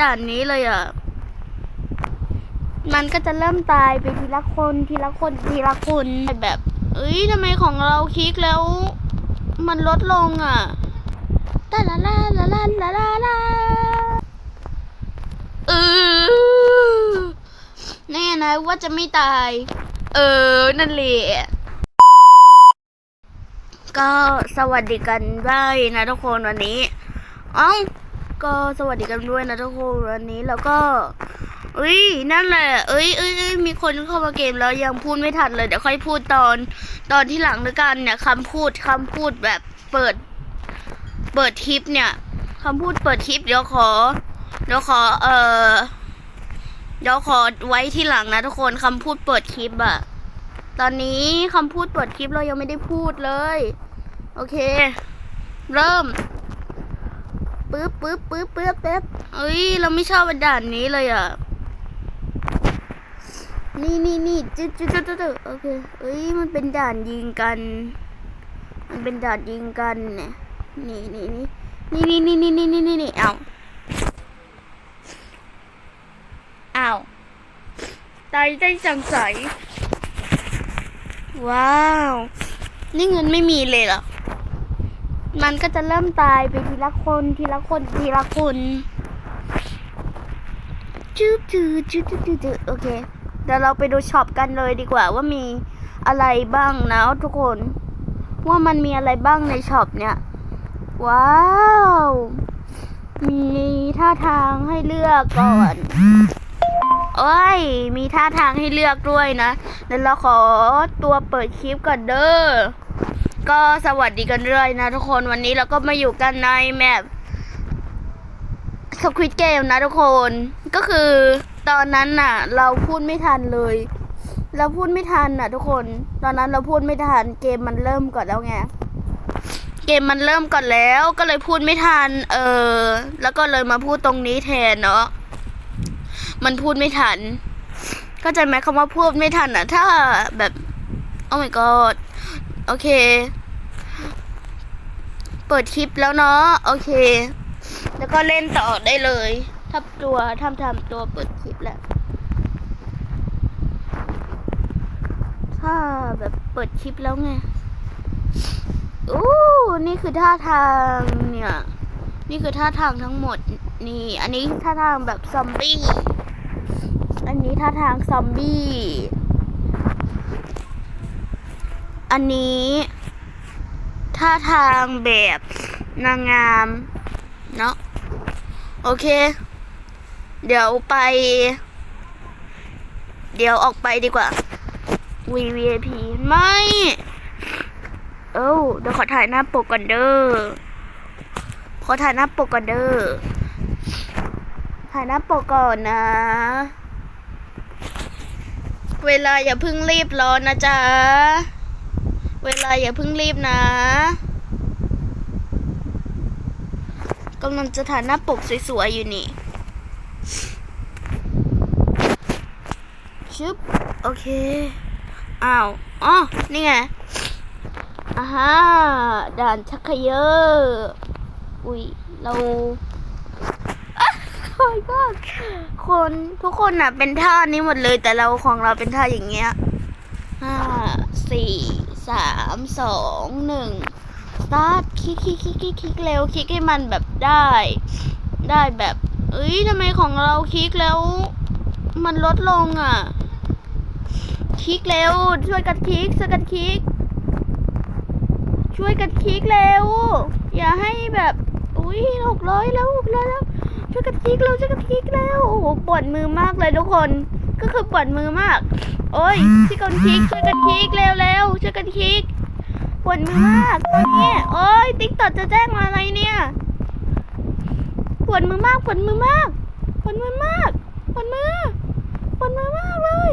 ด่านนี้เลยอะ มันก็จะเริ่มตายไปทีละคนทีละคนทีละคนแบบ เอ้ยทำไมของเราคลิกแล้ว มันลดลงอะตาลาลาลาลาลาลาลาเออแน่นะว่าจะไม่ตาย เออ นั่นแหละก็สวัสดีกันได้นะทุกคนวันนี้ เอ้า ก็สวัสดีกันด้วยนะทุกคนวันนี้แล้วก็เอ้ยนั่นแหละเอ้ยเอ้ยเอ้ยมีคนเข้ามาเกมแล้วยังพูดไม่ทันเลยเดี๋ยวค่อยพูดตอนตอนที่หลังแล้วกันเนี่ยคำพูดคำพูดแบบเปิด เปิดทิปเนี่ยคำพูดเปิดทิปเดี๋ยวขอเดี๋ยวขอเอ่อเดี๋ยวขอไว้ที่หลังนะทุกคนคำพูดเปิดคลิปอะตอนนี้คำพูดเปิดคลิปเรายังไม่ได้พูดเลย โอเค เริ่ม ปึ๊บปึ๊บปึ๊บปึ๊บปึ๊บเอ้ย เราไม่ชอบด่านนี้เลยอะ นี่นี่นี่จุดจุดจุดจุดโอเคเอ้ย มันเป็นด่านยิงกัน มันเป็นด่านยิงกันเนี่ย นี่นี่นี่นี่นี่นี่นี่นี่นี่นี่เอาเอาตายใจจังใสว้าว นี่เงินไม่มีเลยเหรอ มันก็จะเริ่มตายไปทีละคนทีละคนทีละคนจืดจืดจืดจืดจืดโอเคเดี๋ยวเราไปดูช็อปกันเลยดีกว่าว่ามีอะไรบ้างนะทุกคน ว่ามันมีอะไรบ้างในช็อปเนี่ย ว้าว มีท่าทางให้เลือกก่อนโอ้ย มีท่าทางให้เลือกด้วยนะเดี๋ยวเราขอตัวเปิดคลิปก่อนเด้อ ก็สวัสดีกันเรื่อยนะทุกคนวันนี้เราก็มาอยู่กันในแมปสควิตเกมนะทุกคน ก็คือตอนนั้นน่ะ เราพูดไม่ทันเลย เราพูดไม่ทันน่ะ ทุกคน ตอนนั้นเราพูดไม่ทัน เกมมันเริ่มก่อนแล้วไงเกมมันเริ่มก่อนแล้วก็เลยพูดไม่ทัน เออ แล้วก็เลยมาพูดตรงนี้แทนเนาะมันพูดไม่ทันเข้าใจไหมคำว่าพูดไม่ทันอะ ถ้าแบบ โอ้ my god โอเค เปิดคลิปแล้วเนาะโอเค แล้วก็เล่นต่อได้เลยทับตัวทำทำตัวเปิดคลิปแล้ว ถ้าแบบเปิดคลิปแล้วไงอู้นี่คือท่าทางเนี่ย นี่คือท่าทางทั้งหมด นี่ อันนี้ท่าทางแบบซอมบี้ อันนี้ท่าทางซอมบี้ อันนี้ ท่าทางแบบนางงาม เนาะโอเค เดี๋ยวไป เดี๋ยวออกไปดีกว่า VVIP ไม่ เอ้าเดี๋ยวขอถ่ายหน้าปกก่อนเด้อขอถ่ายหน้าปกก่อนเด้อถ่ายหน้าปกก่อนนะ เวลาอย่าเพิ่งรีบร้อนนะจ๊ะ เวลาอย่าเพิ่งรีบนะกำลังจะถ่ายหน้าปกสวยๆอยู่นี่ชึบโอเค อ้าว อ๋อ นี่ไงอ่าฮะด่านชักเขยออุ้ย เราโอ้ยก็คนทุกคนน่ะ เป็นท่านี้หมดเลยแต่เราของเราเป็นท่าอย่างเงี้ยห้าสี่ สามสองหนึ่งสตาร์ทคลิกคลิกคลิกคลิกคลิกเร็วคลิกให้มันแบบได้ ได้แบบเอ้ยทำไมของเราคลิกแล้ว มันลดลงอะ คลิกเร็ว ช่วยกันคลิกช่วยกันคลิก ช่วยกันคลิกเร็ว อย่าให้แบบอุ้ยหกร้อยแล้วหกร้อยแล้วช่วยกันคลิกเร็วช่วยกันคลิกเร็วโอ้โหปวดมือมากเลยทุกคน ก็คือปวดมือมาก โอ้ยช่วยกันคลิกช่วยกันคลิกเร็วเร็วช่วยกันคลิกปวดมือมากตอนนี้โอ้ยติ๊กต็อกจะแจ้งมาอะไรเนี่ยปวดมือมากปวดมือมากปวดมือมากปวดมือปวดมือมากเลย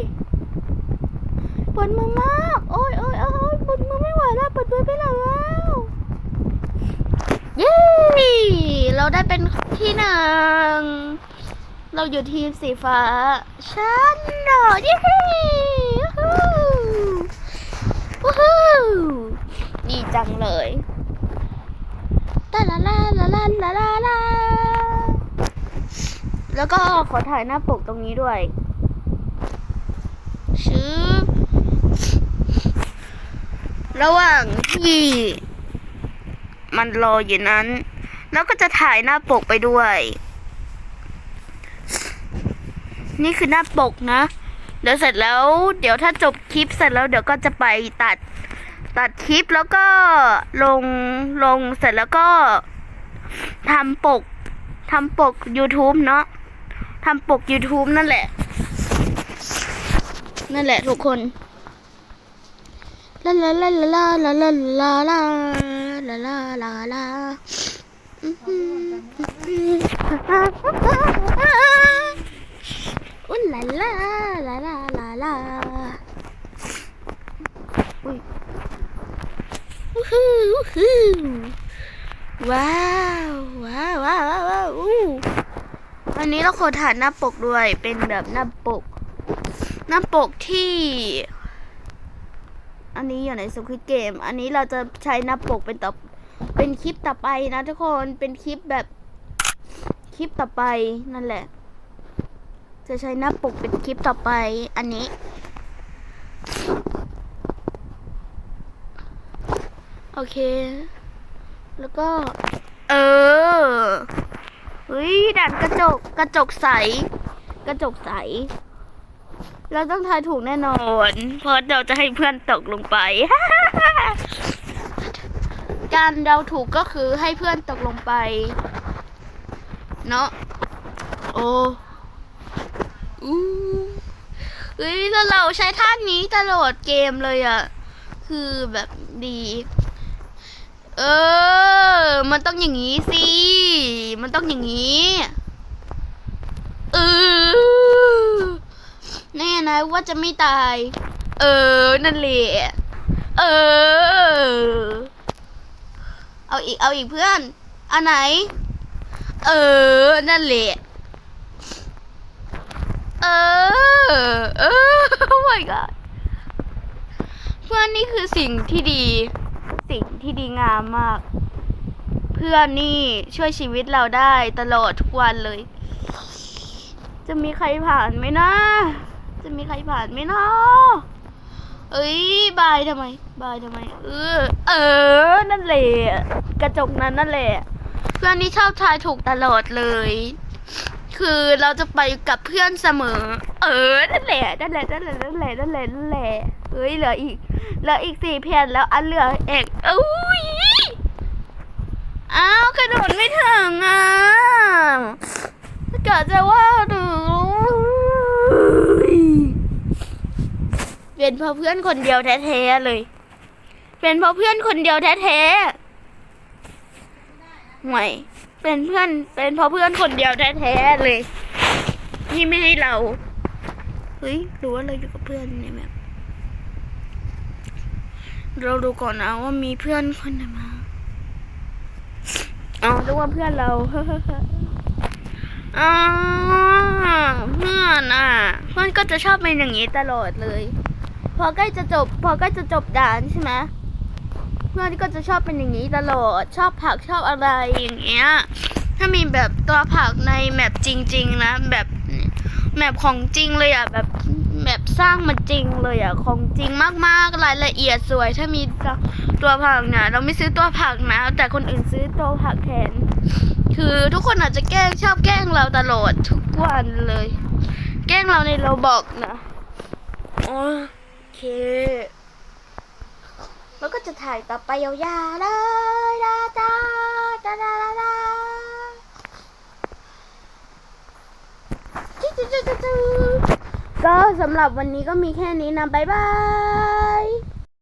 ปวดมือมากโอ้ยโอ้ยโอ้ยปวดมือไม่ไหวแล้วปวดมือไปแล้วเย้เราได้เป็นที่หนึ่ง เราอยู่ทีมสีฟ้าฉันหรอยี่ฮูวู้ฮู้ดีจังเลยตาลาลาลาลาลาลาลาแล้วก็ขอถ่ายหน้าปกตรงนี้ด้วยชึบระหว่างที่มันรออยู่นั้น แล้วก็จะถ่ายหน้าปกไปด้วย นี่คือหน้าปกนะ เดี๋ยวเสร็จแล้ว เดี๋ยวถ้าจบคลิปเสร็จแล้วเดี๋ยวก็จะไปตัด ตัดคลิปแล้วก็ลงลงเสร็จแล้วก็ทำปกทำปก YouTube เนาะทำปก YouTube นั่นแหละ นั่นแหละทุกคนลาลาลาลาลาลาลาลาลาลาลาลาอื้อหื ออุ้ยลาลาลาลาลาลาอุ้ยอู้หูอู้หูว้าวว้าวว้าวว้าวว้าวอู้วันนี้เราขอถ่ายหน้าปกด้วยเป็นแบบหน้าปก หน้าปกที่ อันนี้อยู่ในสควิตเกม อันนี้เราจะใช้หน้าปกเป็นต่อเป็นคลิปต่อไปนะทุกคนเป็นคลิปแบบคลิปต่อไปนั่นแหละ จะใช้หน้าปกเป็นคลิปต่อไปอันนี้ โอเค แล้วก็ เออเฮ้ยด่านกระจกกระจกใส กระจกใส เราต้องทายถูกแน่นอน เพราะเราจะให้เพื่อนตกลงไป การเดาถูกก็คือให้เพื่อนตกลงไป เนาะโอ้ อู้เฮ้ยแล้วเราใช้ท่านี้ตลอดเกมเลยอะ่ะคือแบบดี เออ มันต้องอย่างนี้สิ มันต้องอย่างนี้ เออ แน่นะว่าจะไม่ตาย เออ นั่นแหละ เออ เอาอีก เอาอีกเพื่อน อันไหน เออ นั่นแหละ เออ เออ oh my god เพื่อนนี่คือสิ่งที่ดี สิ่งที่ดีงามมาก เพื่อนนี่ช่วยชีวิตเราได้ตลอดทุกวันเลย จะมีใครผ่านไหมนะ จะมีใครผ่านไหมนะเอ้ยบายทำไม บายทำไม เออ เออ นั่นแหละ กระจกนั้นนั่นแหละ เพื่อนนี่ชอบทายถูกตลอดเลย คือเราจะไปกับเพื่อนเสมอ เออนั่นแหละนั่นแหละนั่นแหละนั่นแหละนั่นแหละนั่นแหละเฮ้ยเหลืออีกเหลืออีกสี่แผ่นแล้วอันเหลือเอกอุ้ยอ้าวกระโดดไม่ถึงอะกะจะว่าดูเป็นเพราะเพื่อนคนเดียวแท้ๆเลย เป็นเพราะเพื่อนคนเดียวแท้ๆ ห่วย เป็นเพื่อนเป็นเพราะเพื่อนคนเดียวแท้ๆเลย ที่ไม่ให้เราเฮ้ยรู้ว่าเราอยู่กับเพื่อนในแบบเราดูก่อนนะว่ามีเพื่อนคนไหนมาอ๋อเรียกว่าเพื่อนเราอ๋อเพื่อนอะเพื่อนก็จะชอบเป็นอย่างนี้ตลอดเลย พอใกล้จะจบ พอใกล้จะจบด่านใช่ไหมเพื่อนก็จะชอบเป็นอย่างนี้ตลอดชอบผักชอบอะไรอย่างเงี้ยถ้ามีแบบตัวผักในแมปจริง ๆ นะ แบบแมปของจริงเลยอะแบบแบบสร้างมาจริงเลยอะของจริงมากๆรายละเอียดสวย ถ้ามีตัวตัวผักนะเราไม่ซื้อตัวผักนะ แต่คนอื่นซื้อตัวผักแทนคือทุกคนอาจจะแกล้งชอบแกล้งเราตลอดทุกวันเลย แกล้งเราในเราบอกนะโอเค จะถ่ายต่อไปยาวๆเลยดาดาดาดาดาดาจ้าจ้าจ้าจ้าก็สำหรับวันนี้ก็มีแค่นี้นะ บ๊ายบาย